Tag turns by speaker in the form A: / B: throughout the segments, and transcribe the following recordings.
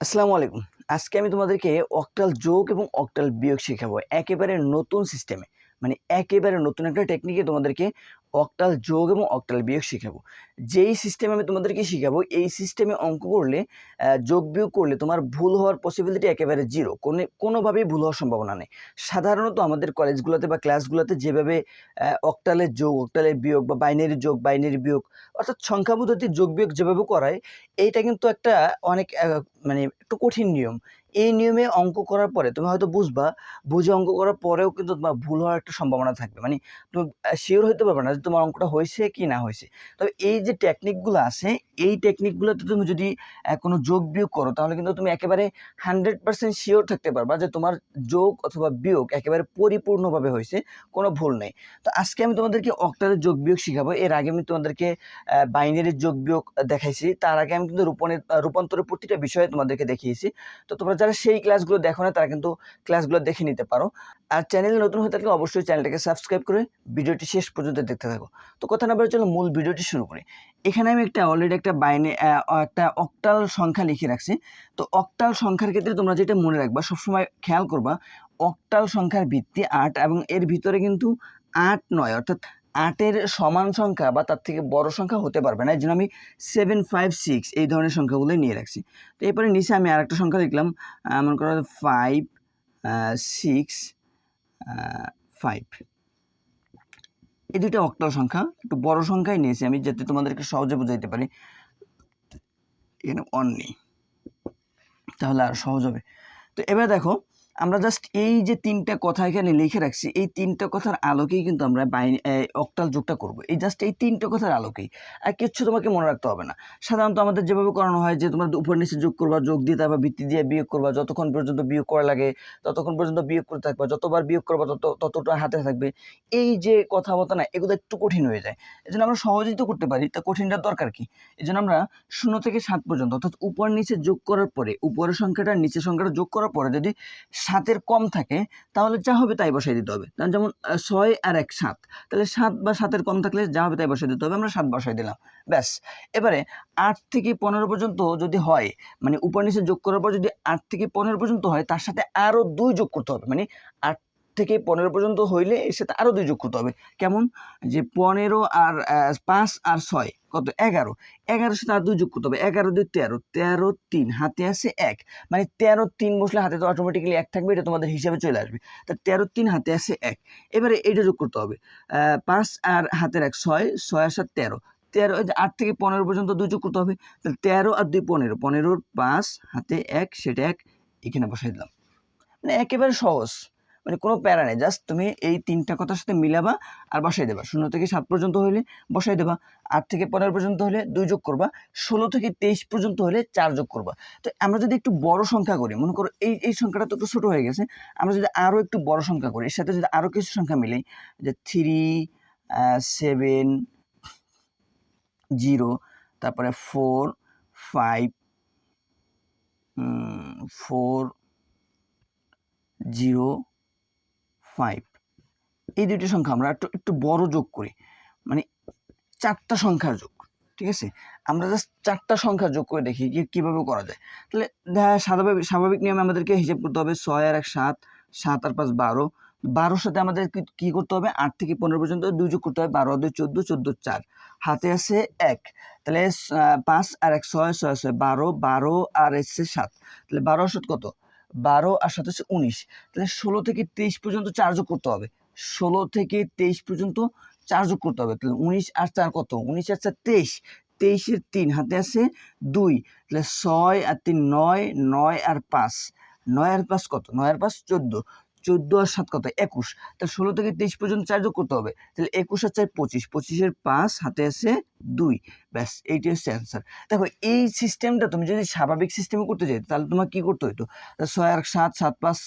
A: আসসালামু আলাইকুম। আজকে আমি তোমাদেরকে অক্টাল যোগ এবং অক্টাল বিয়োগ শেখাবো। একেবারে নতুন সিস্টেমে মানে একেবারে নতুন একটা টেকনিকে তোমাদেরকে অক্টাল যোগ এবং অক্টাল বিয়োগ শেখাবো। যেই সিস্টেমে আমি তোমাদেরকে শেখাবো, এই সিস্টেমে অঙ্ক করলে যোগ বিয়োগ করলে তোমার ভুল হওয়ার পসিবিলিটি একেবারে জিরো কোনো, কোনোভাবেই ভুল হওয়ার সম্ভাবনা নেই। সাধারণত আমাদের কলেজগুলোতে বা ক্লাসগুলোতে যেভাবে অক্টালের যোগ অক্টালের বিয়োগ বা বাইনারি যোগ বাইনারি বিয়োগ, অর্থাৎ সংখ্যা যোগ বিয়োগ যেভাবে করায়, এইটা কিন্তু একটা অনেক মানে একটু কঠিন নিয়ম। এই নিয়মে অঙ্ক করার পরে তুমি হয়তো বুঝবা, বুঝে অঙ্ক করার পরেও কিন্তু তোমার ভুল হওয়ার একটা সম্ভাবনা থাকবে। মানে তুমি শিওর হতে পারবে না যে তোমার অঙ্কটা হয়েছে কি না হয়েছে। তবে এই যে টেকনিকগুলো আছে, এই টেকনিকগুলোতে তুমি যদি কোনো যোগ বিয়োগ করো, তাহলে কিন্তু তুমি একেবারে হান্ড্রেড পার্সেন্ট শিওর থাকতে পারবা যে তোমার যোগ অথবা বিয়োগ একেবারে পরিপূর্ণভাবে হয়েছে, কোনো ভুল নেই। তো আজকে আমি তোমাদেরকে অক্টালের যোগ বিয়োগ শিখাবো। এর আগে আমি তোমাদেরকে বাইনারির যোগ বিয়োগ দেখাইছি। তার আগে আমি কিন্তু রূপণের, রূপান্তরের প্রতিটা বিষয়ে তোমাদেরকে দেখিয়েছি। তো তোমরা যারা সেই ক্লাসগুলো দেখো না, তারা কিন্তু ক্লাসগুলো দেখে নিতে পারো। আর চ্যানেলে নতুন হয়ে থাকলে অবশ্যই চ্যানেলটাকে সাবস্ক্রাইব করে ভিডিওটি শেষ পর্যন্ত দেখতে থাকো। তো কথা না বলে চলো মূল ভিডিওটি শুরু করি। এখানে আমি একটা অলরেডি একটা বাইনে একটা অক্টাল সংখ্যা লিখে রাখছি। তো অক্টাল সংখ্যার ক্ষেত্রে তোমরা যেটা মনে রাখবা, সবসময় খেয়াল করবা অক্টাল সংখ্যার ভিত্তি আট এবং এর ভিতরে কিন্তু আট নয়, অর্থাৎ আটের সমান সংখ্যা বা তার থেকে বড় সংখ্যা হতে পারবে না। এই জন্য আমি সেভেন ফাইভ সিক্স এই ধরনের সংখ্যাগুলোই নিয়ে রাখছি। তো এরপরে নিচে আমি আরেকটা সংখ্যা লিখলাম। মনে করো ফাইভ সিক্স ফাইভ এই দুইটা অক্টাল সংখ্যা, একটু বড় সংখ্যাই নিয়েছি আমি যাতে তোমাদেরকে সহজে বোঝাইতে পারি। এখানে অন নেই। তাহলে আর সহজ হবে। তো এবার দেখো আমরা জাস্ট এই যে তিনটা কথা এখানে লিখে রাখছি, এই তিনটা কথার আলোকেই কিন্তু আমরা বাইন অক্টাল যোগটা করব। এই জাস্ট এই তিনটা কথার আলোকেই। আর কিচ্ছু তোমাকে মনে রাখতে হবে না। সাধারণত আমাদের যেভাবে করানো হয় যে, তোমার উপর নিচে যোগ করবা, যোগ দিয়ে তারপর ভিত্তি দিয়ে বিয়োগ করবা। যতক্ষণ পর্যন্ত বিয়োগ করা লাগে, ততক্ষণ পর্যন্ত বিয়োগ করতে থাকবা। যতবার বিয়োগ করবা, তত, ততটা হাতে থাকবে। এই যে কথাবার্তা না, এগুলো একটু কঠিন হয়ে যায়। এই জন্য আমরা সহজেই তো করতে পারি। তা কঠিনটার দরকার কি? এই জন্য আমরা শূন্য থেকে সাত পর্যন্ত, অর্থাৎ উপর নিচে যোগ করার পরে, উপরের সংখ্যাটা নিচের সংখ্যাটা যোগ করার পরে যদি সাতের কম থাকে, তাহলে যা হবে তাই বসাই দিতে হবে। যেমন ছয় আর এক সাত, তাহলে সাত বা সাতের কম থাকলে যা হবে তাই বসাই দিতে হবে, আমরা সাত বসাই দিলাম। ব্যাস। এবারে আট থেকে পনেরো পর্যন্ত যদি হয় মানে উপর নিচে যোগ করার পর যদি আট থেকে পনেরো পর্যন্ত হয়, তার সাথে আরও দুই যোগ করতে হবে। মানে আট থেকে পনেরো পর্যন্ত হইলে এর সাথে আরও দুই যোগ করতে হবে। কেমন? যে পনেরো আর পাঁচ আর ছয়, কত? এগারো। এগারোর সাথে আর দুই যোগ করতে হবে। এগারো দুই তেরো। তেরো তিন, হাতে আছে এক। মানে তেরো তিন বসলে হাতে তো অটোমেটিক্যালি এক থাকবে, এটা তোমাদের হিসাবে চলে আসবে। তা তেরো তিন, হাতে আছে এক। এবারে এইটা যোগ করতে হবে। পাঁচ আর হাতের এক, ছয়। ছয় আর সাত, তেরো। তেরো, এই যে আট থেকে পনেরো পর্যন্ত দুই যোগ করতে হবে। তাহলে তেরো আর দুই পনেরো। পনেরোর পাঁচ, হাতে এক, সেটা এক। এখানে বসাই দিলাম। মানে একেবারে সহজ। মানে কোনো প্যারা নেই। জাস্ট তুমি এই তিনটা কথার সাথে মিলাবা আর বসাই দেবা। শূন্য থেকে সাত পর্যন্ত হলে বসাই দেবা। আট থেকে পনেরো পর্যন্ত হলে দুই যোগ করবা। ষোলো থেকে তেইশ পর্যন্ত হলে চার যোগ করবা। তো আমরা যদি একটু বড় সংখ্যা করি, মনে করো এই এই সংখ্যাটা তো একটু ছোটো হয়ে গেছে, আমরা যদি আরও একটু বড় সংখ্যা করি, এর সাথে যদি আরও কিছু সংখ্যা মিলাই, যে থ্রি সেভেন জিরো তারপরে four five four zero five এই দুইটি সংখ্যা আমরা একটু একটু বড় যোগ করি। মানে চারটা সংখ্যার যোগ, ঠিক আছে? আমরা জাস্ট চারটা সংখ্যা যোগ করে দেখি যে কীভাবে করা যায়। তাহলে দেখা স্বাভাবিক স্বাভাবিক নিয়মে আমাদেরকে হিসেব করতে হবে ছয় আর এক সাত সাত আর পাঁচ বারো। বারোর সাথে আমাদের কি- করতে হবে? আট থেকে পনেরো পর্যন্ত দুই যোগ করতে হবে বারো, দুই চোদ্দ চোদ্দ চার। হাতে আছে এক। তাহলে পাঁচ আর এক ছয় ছয় ছয়, বারো বারো আর এসছে সাত। তাহলে বারো সাত কত? বারো আর সাথে হচ্ছে উনিশ। তাহলে ষোলো থেকে তেইশ পর্যন্ত চার যোগ করতে হবে। ষোলো থেকে তেইশ পর্যন্ত চার যোগ করতে হবে। তাহলে উনিশ আর চার কত? উনিশ আর চার তেইশ। তেইশের তিন হাতে আছে দুই। তাহলে ছয় আর তিন নয় নয় আর পাঁচ। নয় আর পাঁচ কত? নয় আর পাঁচ চোদ্দ। চোদ্দ আর সাত কত? একুশ। তাহলে ষোলো থেকে তেইশ পর্যন্ত চার যোগ করতে হবে। তাহলে একুশ আর চার পঁচিশ। পঁচিশের পাঁচ, হাতে আছে দুই। ব্যাস এইটি হচ্ছে অ্যান্সার দেখো, এই সিস্টেমটা তুমি যদি স্বাভাবিক সিস্টেমে করতে চাই তাহলে তোমার কী করতে হতো ছয় আর সাত সাত পাঁচ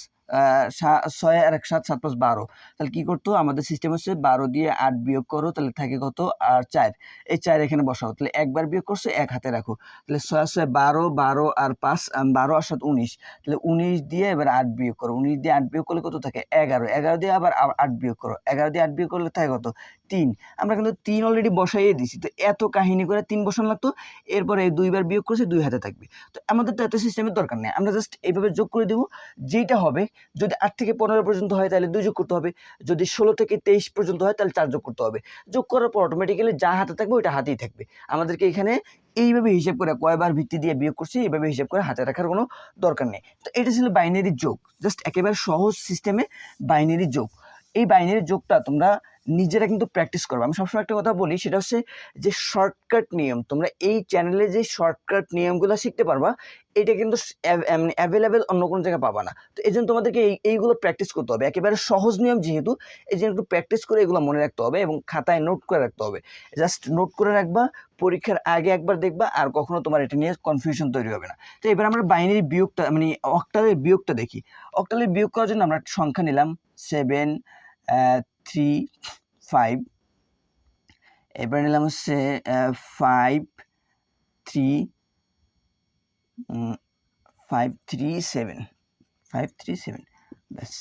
A: ছয় আর এক সাত সাত পাঁচ বারো। তাহলে কী করতো? আমাদের সিস্টেম হচ্ছে বারো দিয়ে আট বিয়োগ করো, তাহলে থাকে কত? আর চার। এই চার এখানে বসাও। তাহলে একবার বিয়োগ করছ, এক হাতে রাখো। তাহলে ছয় ছয় বারো বারো আর পাঁচ বারো আর সাত উনিশ। তাহলে উনিশ দিয়ে এবার আট বিয়োগ করো। উনিশ দিয়ে আট বিয়োগ করলে কত থাকে? এগারো। এগারো দিয়ে আবার আট বিয়োগ করো। এগারো দিয়ে আট বিয়োগ করলে থাকে কত? তিন। আমরা কিন্তু তিন অলরেডি বসাইয়ে দিছি। তো এত কাহিনী করে তিন বসানো লাগতো। এরপরে দুইবার বিয়োগ করছে, দুই হাতে থাকবে। তো আমাদের তো এত সিস্টেমের দরকার নেই। আমরা জাস্ট এইভাবে যোগ করে দেবো। যেইটা হবে যদি আট থেকে পনেরো পর্যন্ত হয় তাহলে দুই যোগ করতে হবে। যদি ষোলো থেকে তেইশ পর্যন্ত হয় তাহলে চার যোগ করতে হবে। যোগ করার পর অটোমেটিক্যালি যা হাতে থাকবে ওইটা হাতেই থাকবে। আমাদেরকে এখানে এইভাবে হিসেব করে কয়বার ভিত্তি দিয়ে বিয়োগ করছি, এইভাবে হিসেব করে হাতে রাখার কোনো দরকার নেই। তো এটা ছিল বাইনারি যোগ। জাস্ট একেবারে সহজ সিস্টেমে বাইনারি যোগ। এই বাইনারি যোগটা তোমরা নিজেরা কিন্তু প্র্যাকটিস করবে। আমি সবসময় একটা কথা বলি, সেটা হচ্ছে যে শর্টকাট নিয়ম। তোমরা এই চ্যানেলে যে শর্টকাট নিয়মগুলো শিখতে পারবা, এটা কিন্তু অ্যাভেলেবেল অন্য কোনো জায়গায় পাবা না। তো এই জন্য তোমাদেরকে এই, এইগুলো প্র্যাকটিস করতে হবে। একেবারে সহজ নিয়ম যেহেতু এই জন্য একটু প্র্যাকটিস করে এগুলো মনে রাখতে হবে এবং খাতায় নোট করে রাখতে হবে। জাস্ট নোট করে রাখবা, পরীক্ষার আগে একবার দেখবা, আর কখনো তোমার এটা নিয়ে কনফিউশন তৈরি হবে না। তো এবার আমরা বাইনারি বিয়োগটা মানে অক্টালের বিয়োগটা দেখি। অক্টালের বিয়োগ করার জন্য আমরা সংখ্যা নিলাম সেভেন থ্রি ফাইভ এবার নিলাম হচ্ছে five three five three seven five three seven ব্যাস।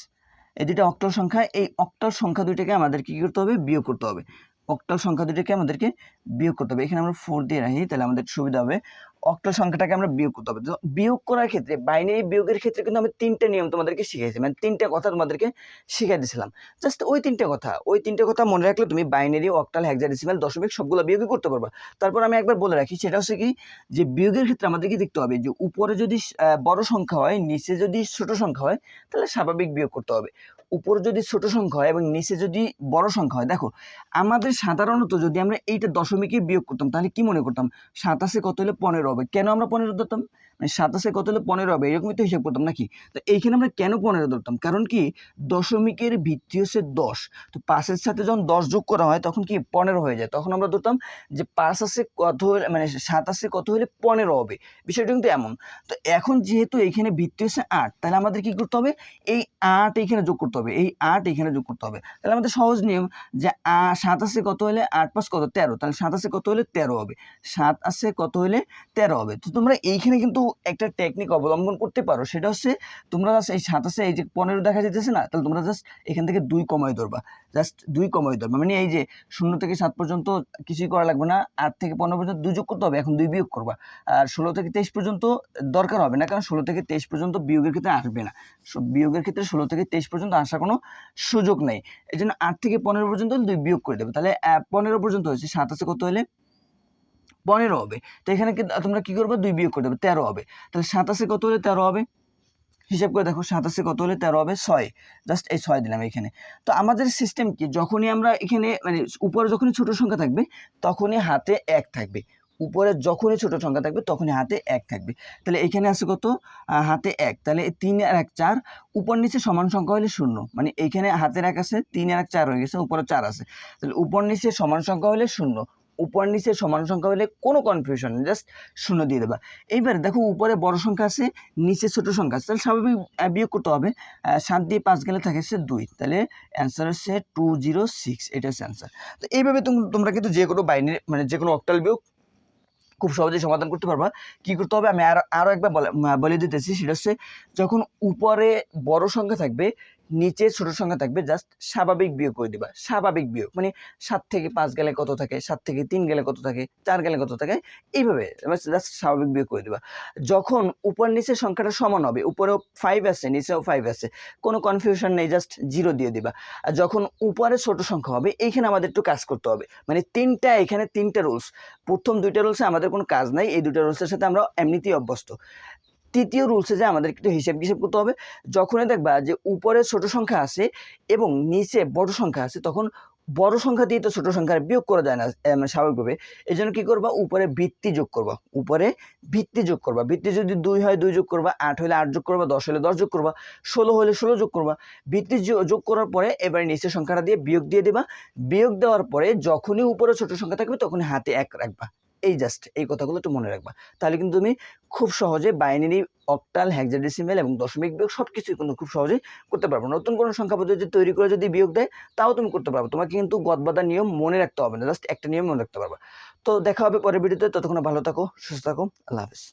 A: এই দুটো অক্টাল সংখ্যা, এই অক্টাল সংখ্যা দুইটাকে আমাদের কী করতে হবে? বিয়োগ করতে হবে। অক্টাল সংখ্যা দুইটাকে আমাদেরকে বিয়োগ করতে হবে। এখানে আমরা ফোর দিয়ে রাখি, তাহলে আমাদের সুবিধা হবে অক্টাল সংখ্যাটাকে আমরা বিয়োগ করতে হবে। বিয়োগ করার ক্ষেত্রে বাইনারি বিয়োগের ক্ষেত্রে কিন্তু আমি তিনটে নিয়ম তোমাদেরকে শিখিয়েছি মানে তিনটে কথা তোমাদেরকে শিখিয়ে দিয়েছিলাম জাস্ট ওই তিনটে কথা, ওই তিনটে কথা মনে রাখলে তুমি বাইনারি অক্টাল হেক্সাডেসিমাল দশমিক সবগুলো বিয়োগই করতে পারবা। তারপর আমি একবার বলে রাখি, সেটা হচ্ছে কি যে বিয়োগের ক্ষেত্রে আমাদেরকে দেখতে হবে যে উপরে যদি বড় সংখ্যা হয়, নিচে যদি ছোট সংখ্যা হয়, তাহলে স্বাভাবিক বিয়োগ করতে হবে। উপরে যদি ছোট সংখ্যা হয় এবং নিচে যদি বড় সংখ্যা হয়, দেখো, আমাদের সাধারণত যদি আমরা এইটা দশমিকে বিয়োগ করতাম, তাহলে কি মনে করতাম? সাতাশে কত হলে? পনেরো। হবে। কেন আমরা পনেরো ধরতাম? মানে সাতাশে কত হলে পনেরো হবে? এরকমই তো হিসাব করতাম নাকি? তো এইখানে আমরা কেন পনেরো ধরতাম? কারণ কি, দশমিকের ভিত্তি হচ্ছে দশ। তো পাঁচের সাথে যখন দশ যোগ করা হয়, তখন কি পনেরো হয়ে যায়? তখন আমরা ধরতাম যে পাঁচ আছে কত হলে মানে সাতাশে কত হলে পনেরো হবে? বিষয়টা কিন্তু এমন। তো এখন যেহেতু এইখানে ভিত্তি হচ্ছে আট, তাহলে আমাদের কি করতে হবে? এই আট এইখানে যোগ করতে হবে। এই আট এইখানে যোগ করতে হবে। তাহলে আমাদের সহজ নিয়ম যে আ- সাত আছে কত হলে আট পাঁচ কত? তেরো। তাহলে সাত আছে কত হলে তেরো হবে? সাত আছে কত হলে তেরো হবে। তো তোমরা এইখানে কিন্তু একটা টেকনিক অবলম্বন করতে পারো। সেটা হচ্ছে তোমরা জাস্ট এই সাতাশে এই যে পনেরো দেখা যেতেছে না, তাহলে তোমরা জাস্ট এখান থেকে দুই কমাই ধরবা। জাস্ট দুই কমাই ধরবা। মানে এই যে শূন্য থেকে সাত পর্যন্ত কিছুই করা লাগবে না, আট থেকে পনেরো পর্যন্ত দুই যোগ করতে হবে, এখন দুই বিয়োগ করবা। আর ষোলো থেকে তেইশ পর্যন্ত দরকার হবে না, কারণ ষোলো থেকে তেইশ পর্যন্ত বিয়োগের ক্ষেত্রে আসবে না। বিয়োগের ক্ষেত্রে ষোলো থেকে তেইশ পর্যন্ত আসার কোনো সুযোগ নেই। এই জন্য আট থেকে পনেরো পর্যন্ত দুই বিয়োগ করে দেবে। তাহলে পনেরো পর্যন্ত হয়েছে। সাতাশে কত হলে? পনেরো হবে। তো এখানে তোমরা কী করবে? দুই বিয়োগ করে দেবে, তেরো হবে। তাহলে সাতাশে কত হলে তেরো হবে? হিসাব করে দেখো, সাতাশে কত হলে তেরো হবে? ছয়। জাস্ট এই ছয় দিলাম এখানে। তো আমাদের সিস্টেম কি? যখনই আমরা এখানে মানে উপরে যখনই ছোট সংখ্যা থাকবে, তখনই হাতে এক থাকবে। উপরে যখনই ছোট সংখ্যা থাকবে, তখনই হাতে এক থাকবে। তাহলে এখানে আছে কত? হাতে এক। তাহলে তিন আর এক চার, উপর নিচে সমান সংখ্যা হলে শূন্য। মানে এইখানে হাতের এক আছে, তিন আর এক চার হয়ে গেছে, উপরে চার আছে। তাহলে উপর নিচে সমান সংখ্যা হলে শূন্য। উপর নিচে সমান সংখ্যা হলে কোনো কনফিউশন জাস্ট শূন্য দিয়ে দেবা। এইবার দেখো উপরে বড় সংখ্যা আছে, নিচে ছোট সংখ্যা আছে, তাহলে স্বাভাবিক বিয়োগ করতে হবে। সাত দিয়ে পাঁচ গেলে থাকে সে দুই, তাহলে অ্যান্সার হচ্ছে টু জিরো সিক্স এটা হচ্ছে অ্যান্সার তো এইভাবে তোম- তোমরা কিন্তু যে কোনো বাইনের মানে যে কোনো অক্টাল বিয়োগ খুব সহজেই সমাধান করতে পারবা। কী করতে হবে? আমি আরও আরও একবার বলে দিতেছি, সেটা হচ্ছে যখন উপরে বড় সংখ্যা থাকবে নিচে ছোট সংখ্যা থাকবে জাস্ট স্বাভাবিক বিয়োগ করে দিবা। স্বাভাবিক বিয়োগ মানে সাত থেকে পাঁচ গেলে কত থাকে? সাত থেকে তিন গেলে কত থাকে? চার গেলে কত থাকে? এইভাবে জাস্ট স্বাভাবিক বিয়োগ করে দিবা। যখন উপর নিচের সংখ্যাটা সমান হবে, উপরেও ফাইভ আছে, নিচেও ফাইভ আছে, কোনো কনফিউশন নেই জাস্ট জিরো দিয়ে দিবা। আর যখন উপরে ছোট সংখ্যা হবে, এইখানে আমাদের একটু কাজ করতে হবে। মানে তিনটা, এখানে তিনটা রুলস প্রথম দুইটা রুলসে আমাদের কোনো কাজ নাই, এই দুইটা রুলসের সাথে আমরা এমনিতেই অভ্যস্ত। তৃতীয় রুলসে যে আমাদের একটু হিসেব হিসেব করতে হবে। যখনই দেখবা যে উপরে ছোট সংখ্যা আছে এবং নিচে বড় সংখ্যা আছে, তখন বড় সংখ্যা দিয়ে তো ছোট সংখ্যার বিয়োগ করা যায় না মানে স্বাভাবিকভাবে। এই জন্য কী করবা? উপরে ভিত্তি যোগ করবা। উপরে ভিত্তি যোগ করবা। ভিত্তি যদি দুই হয়, দুই যোগ করবা, আট হলে আট যোগ করবা, দশ হলে দশ যোগ করবা, ষোলো হলে ষোলো যোগ করবা, ভিত্তি যোগ করার পরে এবার নিচের সংখ্যাটা দিয়ে বিয়োগ দিয়ে দেবা। বিয়োগ দেওয়ার পরে যখনই উপরে ছোট সংখ্যা থাকবে, তখনই হাতে এক রাখবা। এই জাস্ট এই কথাগুলো একটু মনে রাখবা। তাহলে কিন্তু তুমি খুব সহজে বাইনারি অক্টাল হ্যাকজাডিসিমেল এবং দশমিক বিয়োগ সব কিছুই কিন্তু খুব সহজেই করতে পারব। নতুন কোনো সংখ্যা পদ্ধতি তৈরি করে যদি বিয়োগ দেয়, তাও তুমি করতে পারব। তোমাকে কিন্তু গদবাদা নিয়ম মনে রাখতে হবে না জাস্ট একটা নিয়ম মনে রাখতে পারবে। তো দেখা হবে পরের ভিডিওতে, ততক্ষণ ভালো থাকো, সুস্থ থাকো, আল্লাহ হাফিজ।